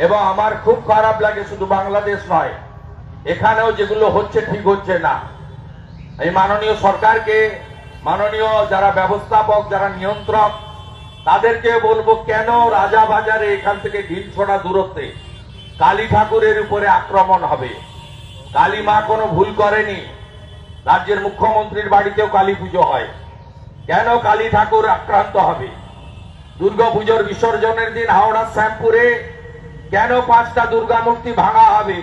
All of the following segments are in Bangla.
এবং আমার খুব খারাপ লাগে শুধু বাংলাদেশ নয়। এখানেও যেগুলো হচ্ছে ঠিক হচ্ছে না। এই মাননীয় সরকারকে, মাননীয় যারা ব্যবস্থাপক, যারা নিয়ন্ত্রক, তাদেরকে বলব কেন রাজা বাজারে এখান থেকে ঢিল ছোড়া দূরত্বে? কালী ঠাকুরের উপরে আক্রমণ হবে। কালী মা কোনো ভুল করেনি। রাজ্যের মুখ্যমন্ত্রীর বাড়িতেও কালী পুজো হয়। কেন কালী ঠাকুর আক্রান্ত হবে? দুর্গাপুজোর বিসর্জনের দিন হাওড়া শ্যামপুরে কেন পাঁচটা দুর্গা মূর্তি ভাঙা হবে?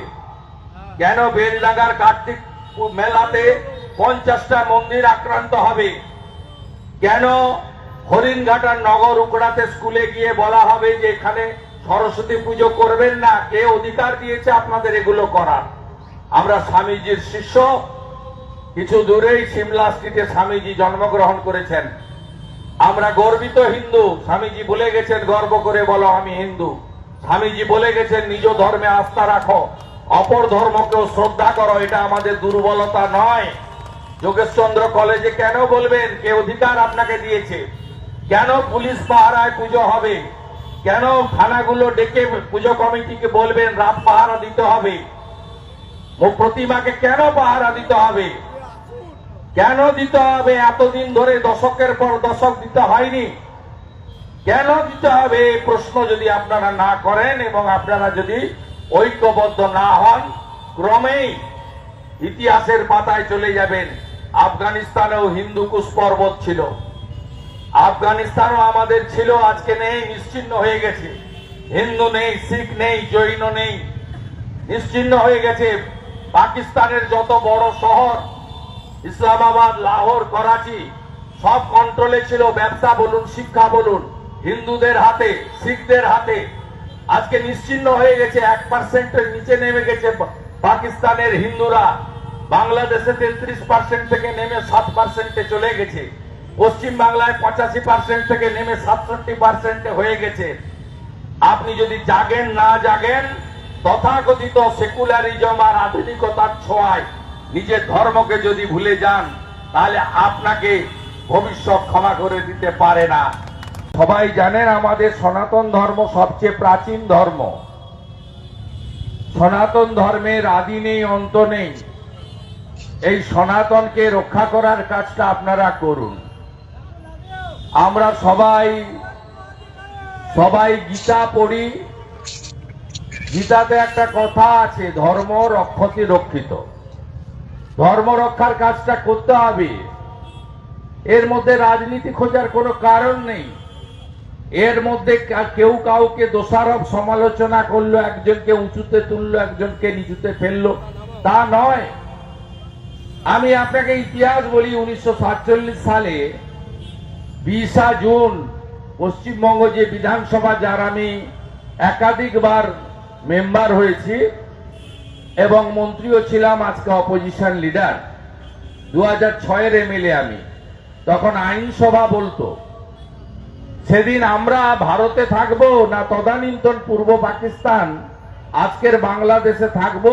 কেন বেলডাঙ্গার কার্তিক মেলাতে পঞ্চাশটা মন্দির আক্রান্ত হবে? কেন হরিণঘাটার নগর উকড়াতে স্কুলে গিয়ে বলা হবে যে এখানে সরস্বতী পুজো করবেন না? কে অধিকার দিয়েছে আপনাদের এগুলো করার? আমরা স্বামীজির শিষ্য। কিছু দূরেই সিমলা স্ট্রিটে স্বামীজি জন্মগ্রহণ করেছেন। আমরা গর্বিত হিন্দু। স্বামীজি বলে গেছেন, গর্ব করে বলো, আমি হিন্দু। স্বামীজি বলে গেছেন, নিজ ধর্মে আস্থা রাখো। অপর ধর্মকেও শ্রদ্ধা করো, এটা আমাদের দুর্বলতা নয়। যোগেশচন্দ্র কলেজে কেন বলবেন, কে অধিকার আপনাকে দিয়েছে? কেন পুলিশ পাহারায় পুজো হবে? কেন থানাগুলো ডেকে পুজো কমিটিকে বলবেন, রাত পাহারা দিতে হবে? প্রতিমাকে কেন পাহারা দিতে হবে? কেন দিতে হবে? এতদিন ধরে দশকের পর দশক দিতে হয়নি। কেন দিতে হবে? এই প্রশ্ন যদি আপনারা না করেন এবং আপনারা যদি ঐক্যবদ্ধ না হন, ক্রমেই ইতিহাসের পাতায় চলে যাবেন। আফগানিস্তানেও হিন্দু পর্বত ছিল। আফগানিস্তানও আমাদের ছিল, আজকে নেই, নিশ্চিন্ন হয়ে গেছে। হিন্দু নেই, শিখ নেই, জৈন নেই, নিশ্চিন্ন হয়ে গেছে। পাকিস্তানের যত বড় শহর, ইসলামাবাদ, লাহোর, করাচি, সব কন্ট্রোলে ছিল। ব্যবসা বলুন, শিক্ষা বলুন। হিন্দুদের হাতে, শিখদের হাতে, আজকে নিশ্চিন্ন হয়ে গেছে, এক পার্সেন্টের নিচে নেমে গেছে পাকিস্তানের হিন্দুরা। বাংলাদেশে তেত্রিশ পার্সেন্ট থেকে নেমে সাত পার্সেন্টে চলে গেছে। পশ্চিম বাংলায় পঁচাশি পার্সেন্ট থেকে নেমে সাতষট্টি পার্সেন্টে হয়ে গেছে। আপনি যদি জাগেন, না জাগেন, তথাকথিত সেকুলারিজম আর আধুনিকতার ছোঁয়ায় নিজের ধর্মকে যদি ভুলে যান, তাহলে আপনাকে ভবিষ্যৎ ক্ষমা করে দিতে পারে না। সবাই জানেন আমাদের সনাতন ধর্ম সবচেয়ে প্রাচীন ধর্ম। সনাতন ধর্মের আদি নেই, অন্ত নেই। এই সনাতনকে রক্ষা করার কাজটা আপনারা করুন। আমরা সবাই সবাই গীতা পড়ি। গীতাতে একটা কথা আছে, ধর্ম রক্ষতি রক্ষিত। ধর্ম রক্ষার কাজটা করতে হবে। এর মধ্যে রাজনীতি খোঁজার কোনো কারণ নেই। এর মধ্যে কেউ কাউকে দোষারোপ, সমালোচনা করল, একজনকে উঁচুতে তুললো, একজনকে নিচুতে ফেলল। তা নয়। আমি আপনাকে ইতিহাস বলি, উনিশশো সাতচল্লিশ সালে বিশা জুন, পশ্চিমবঙ্গ যে বিধানসভা, যার আমি একাধিকবার মেম্বার হয়েছি এবং মন্ত্রীও ছিলাম, আজকে অপোজিশন লিডার দু হাজার ছয়ের এমএলএ আমি। তখন আইনসভা বলতো সেদিন আমরা ভারতে থাকব না তদানীন্তন পূর্ব পাকিস্তান, আজকের বাংলাদেশে থাকব,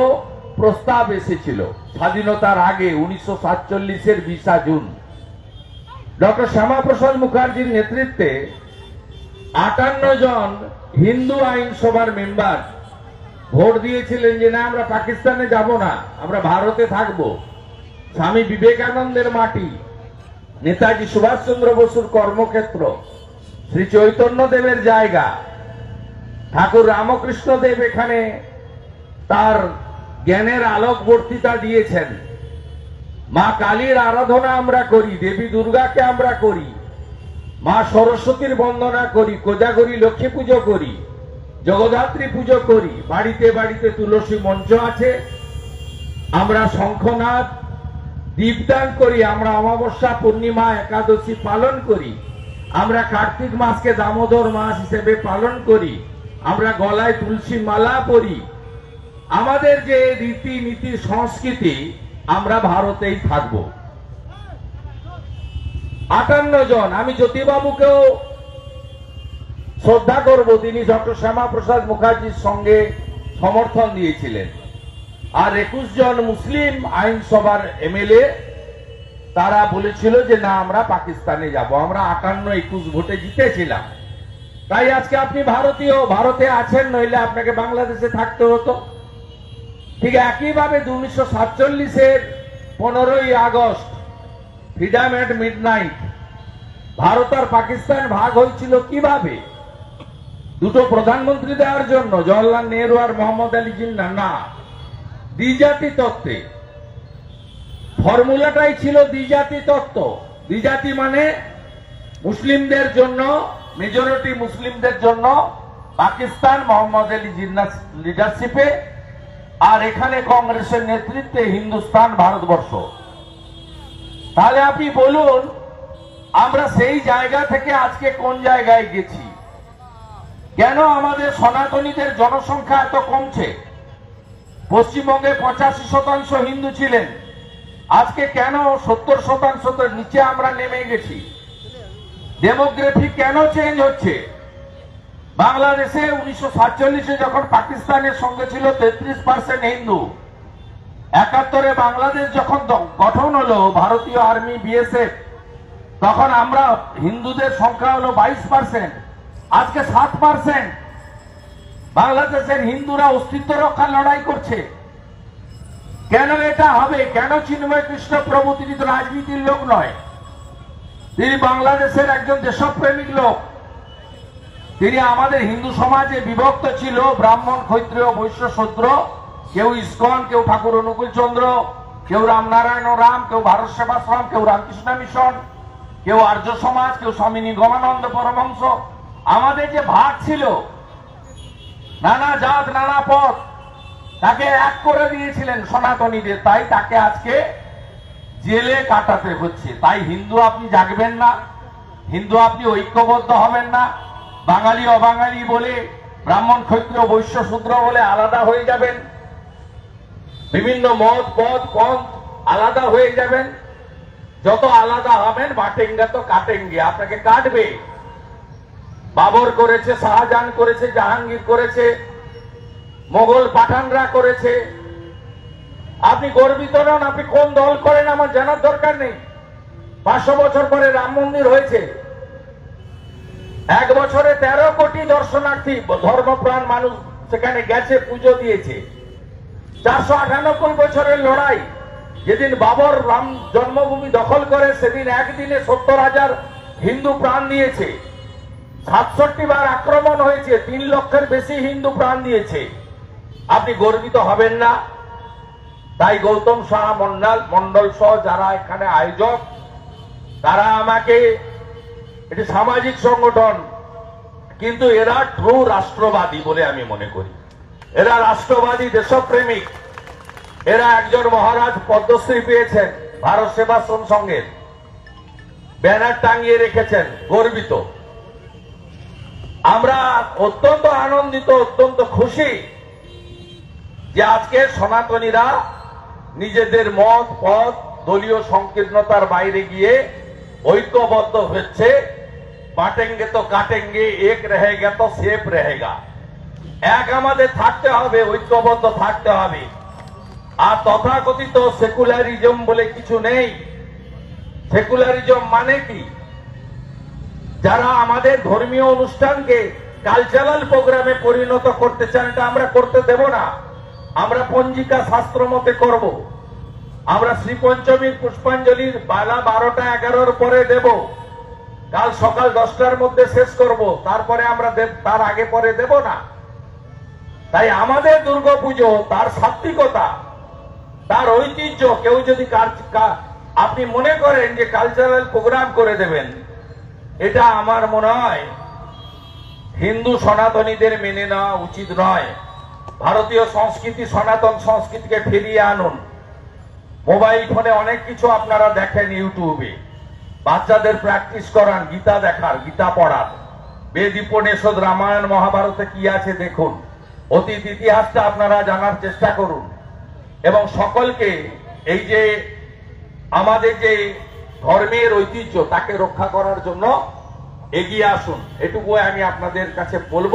প্রস্তাব এসেছিল স্বাধীনতার আগে উনিশশো সাতচল্লিশের বিশা জুন। ডক্টর শ্যামাপ্রসাদ মুখার্জির নেতৃত্বে আটান্ন জন হিন্দু আইনসভার মেম্বার ভোট দিয়েছিলেন যে, না, আমরা পাকিস্তানে যাব না, আমরা ভারতে থাকব। স্বামী বিবেকানন্দের মাটি, নেতাজি সুভাষচন্দ্র বসুর কর্মক্ষেত্র শ্রী চৈতন্য দেবের জায়গা। ঠাকুর রামকৃষ্ণ দেব এখানে তার জ্ঞানের আলোক বর্তিতা দিয়েছেন। মা কালীর আরাধনা আমরা করি, দেবী দুর্গাকে আমরা করি, মা সরস্বতীর বন্দনা করি, কোজাগরি লক্ষ্মী পুজো করি, জগদ্ধাত্রী পুজো করি, বাড়িতে বাড়িতে তুলসী মঞ্চ আছে, আমরা শঙ্খনাথ দীপদান করি, আমরা অমাবস্যা পূর্ণিমা একাদশী পালন করি। আমরা কার্তিক মাসকে দামোদর মাস হিসেবে পালন করি। আমরা গলায় তুলসী মালা পরি। আমাদের যে রীতি নীতি সংস্কৃতি, আমরা ভারতেই থাকব। আটান্ন জন, আমি জ্যোতিবাবুকেও শ্রদ্ধা করব, তিনি ডক্টর শ্যামা প্রসাদ মুখার্জির সঙ্গে সমর্থন দিয়েছিলেন। আর একুশ জন মুসলিম আইনসভার এমএলএ তারা বলেছিল যে, না, আমরা পাকিস্তানে যাব। আমরা আটান্ন একুশ ভোটে জিতেছিলাম। তাই আজকে আপনি ভারতীয়, ভারতে আছেন, নইলে আপনাকে বাংলাদেশে থাকতে হতো। ঠিক একইভাবে উনিশশো সাতচল্লিশের পনেরোই August, freedom at midnight Bharat আর পাকিস্তান ভাগ হয়েছিল কীভাবে? দুটো প্রধানমন্ত্রী দেওয়ার জন্য, জওয়াহরলাল নেহরু আর মোহাম্মদ আলী জিন্না, না। দ্বিজাতি তত্ত্বে। ফর্মুলাটাই ছিল দ্বিজাতি তত্ত্ব। দ্বিজাতি মানে মুসলিমদের জন্য মেজরিটি মুসলিমদের জন্য পাকিস্তান মোহাম্মদ আলী জিন্নাস লিডারশিপে আর এখানে কংগ্রেসের নেতৃত্বে হিন্দুস্তান ভারতবর্ষ। তাহলে আপনি বলুন, আমরা সেই জায়গা থেকে আজকে কোন জায়গায় গেছি? কেন আমাদের সনাতনীদের জনসংখ্যা এত কমছে? পশ্চিমবঙ্গে পঁচাশি শতাংশ হিন্দু ছিলেন। আজকে কেন সত্তর শতাংশ নিচে আমরা নেমে গেছি? ডেমোগ্রাফি কেন চেঞ্জ হচ্ছে? বাংলাদেশে উনিশশো সাতচল্লিশে যখন পাকিস্তানের সঙ্গে ছিল তেত্রিশ পার্সেন্ট হিন্দু, একাত্তরে বাংলাদেশ যখন গঠন হলো ভারতীয় আর্মি বিএসএফ তখন আমরা হিন্দুদের সংখ্যা হলো বাইশ পার্সেন্ট আজকে সাত পার্সেন্ট বাংলাদেশের হিন্দুরা অস্তিত্ব রক্ষার লড়াই করছে। কেন এটা হবে? কেন চিন্ময় কৃষ্ণ প্রভু তিনি তো রাজনীতির লোক নয়? তিনি বাংলাদেশের একজন দেশপ্রেমিক লোক। তিনি আমাদের হিন্দু সমাজে বিভক্ত ছিল, ব্রাহ্মণ, ক্ষত্রিয়, বৈশ্য, শূদ্র, কেউ ইস্কন, কেউ ঠাকুর অনুকূল চন্দ্র কেউ রামনারায়ণ রাম, কেউ ভারত সেবাশ্রম, কেউ রামকৃষ্ণ মিশন, কেউ আর্য সমাজ, কেউ স্বামী নিগমানন্দ পরমহংস। আমাদের যে ভাগ ছিল, নানা জাত, নানা পথ তাকে এক করে দিয়েছিলেন সনাতনীদের, তাই তাকে আজকে জেলে কাটাতে হচ্ছে। তাই হিন্দু আপনি জাগবেন না, হিন্দু আপনি ঐক্যবদ্ধ হবেন না, বাঙালি অবাঙালি বলে, ব্রাহ্মণ ক্ষত্রিয় বৈশ্য শূদ্র বলে আলাদা হয়ে যাবেন। বিভিন্ন মত পথ পন্থ আলাদা হয়ে যাবেন। যত আলাদা হবেন, বাটেঙ্গা তো কাটেঙ্গে, আপনাকে কাটবে। বাবর করেছে, শাহজাহান করেছে, জাহাঙ্গীর করেছে মোগল পাঠানরা করেছে। আপনি গর্বিত নন, আপনি কোন দল করেন আমার জানার দরকার নেই। পাঁচশো বছর পরে রাম মন্দির হয়েছে। এক বছরে তেরো কোটি দর্শনার্থী, ধর্মপ্রাণ মানুষ সেখানে গেছে, পুজো দিয়েছে। চারশো আটানব্বই বছরের লড়াই। যেদিন বাবর রাম জন্মভূমি দখল করে, সেদিন একদিনে সত্তর হাজার হিন্দু প্রাণ দিয়েছে। সাতষট্টি বার আক্রমণ হয়েছে, তিন লক্ষের বেশি হিন্দু প্রাণ দিয়েছে। আপনি গর্বিত হবেন না। তাই গৌতম শাহ মন্ডল মন্ডল সহ যারা এখানে আয়োজক, তারা আমাকে এটি সামাজিক সংগঠন, কিন্তু এরা ট্রু রাষ্ট্রবাদী বলে আমি মনে করি। এরা রাষ্ট্রবাদী দেশপ্রেমিক। এরা একজন মহারাজ পদ্মশ্রী পেয়েছেন ভারত সেবাশ্রম সঙ্গের ব্যানার টাঙিয়ে রেখেছেন, গর্বিত। আমরা অত্যন্ত আনন্দিত, অত্যন্ত খুশি। যে আজকে সনাতনীরা নিজেদের মত, পথ, দলীয় সংকীর্ণতার বাইরে গিয়ে ঐক্যবদ্ধ হচ্ছে। বাটেঙ্গে তো কাটেঙ্গে, এক রেহেগা তো সেফ রেহেগা। এক আমাদের থাকতে হবে, ঐক্যবদ্ধ থাকতে হবে। আর তথাকথিত সেকুলারিজম বলে কিছু নেই। সেকুলারিজম মানে কি? যারা আমাদের ধর্মীয় অনুষ্ঠানকে কালচারাল প্রোগ্রামে পরিণত করতে চান, এটা আমরা করতে দেব না। আমরা পঞ্জিকা শাস্ত্র মতে করব। আমরা শ্রী পঞ্চমীর পুষ্পাঞ্জলির বেলা বারোটা এগারোর পরে দেব। কাল সকাল দশটার মধ্যে শেষ করব। তারপরে আমরা তার আগে পরে দেব না। তাই আমাদের দুর্গাপুজো তার সাত্বিকতা তার ঐতিহ্য, কেউ যদি আপনি মনে করেন যে কালচারাল প্রোগ্রাম করে দেবেন, এটা আমার মনে হয় হিন্দু সনাতনীদের মেনে নেওয়া উচিত নয়। ভারতীয় সংস্কৃতি, সনাতন সংস্কৃতিকে ফিরিয়ে আনুন। মোবাইল ফোনে অনেক কিছু আপনারা দেখেন ইউটিউবে। বাচ্চাদের প্র্যাকটিস করান, গীতা দেখার গীতা পড়ার বেদ উপনিষদ রামায়ণ, মহাভারতে কি আছে দেখুন। অতীত ইতিহাসটা আপনারা জানার চেষ্টা করুন। এবং সকলকে এই যে আমাদের যে ধর্মের ঐতিহ্য, তাকে রক্ষা করার জন্য এগিয়ে আসুন। এটুকু আমি আপনাদের কাছে বলব।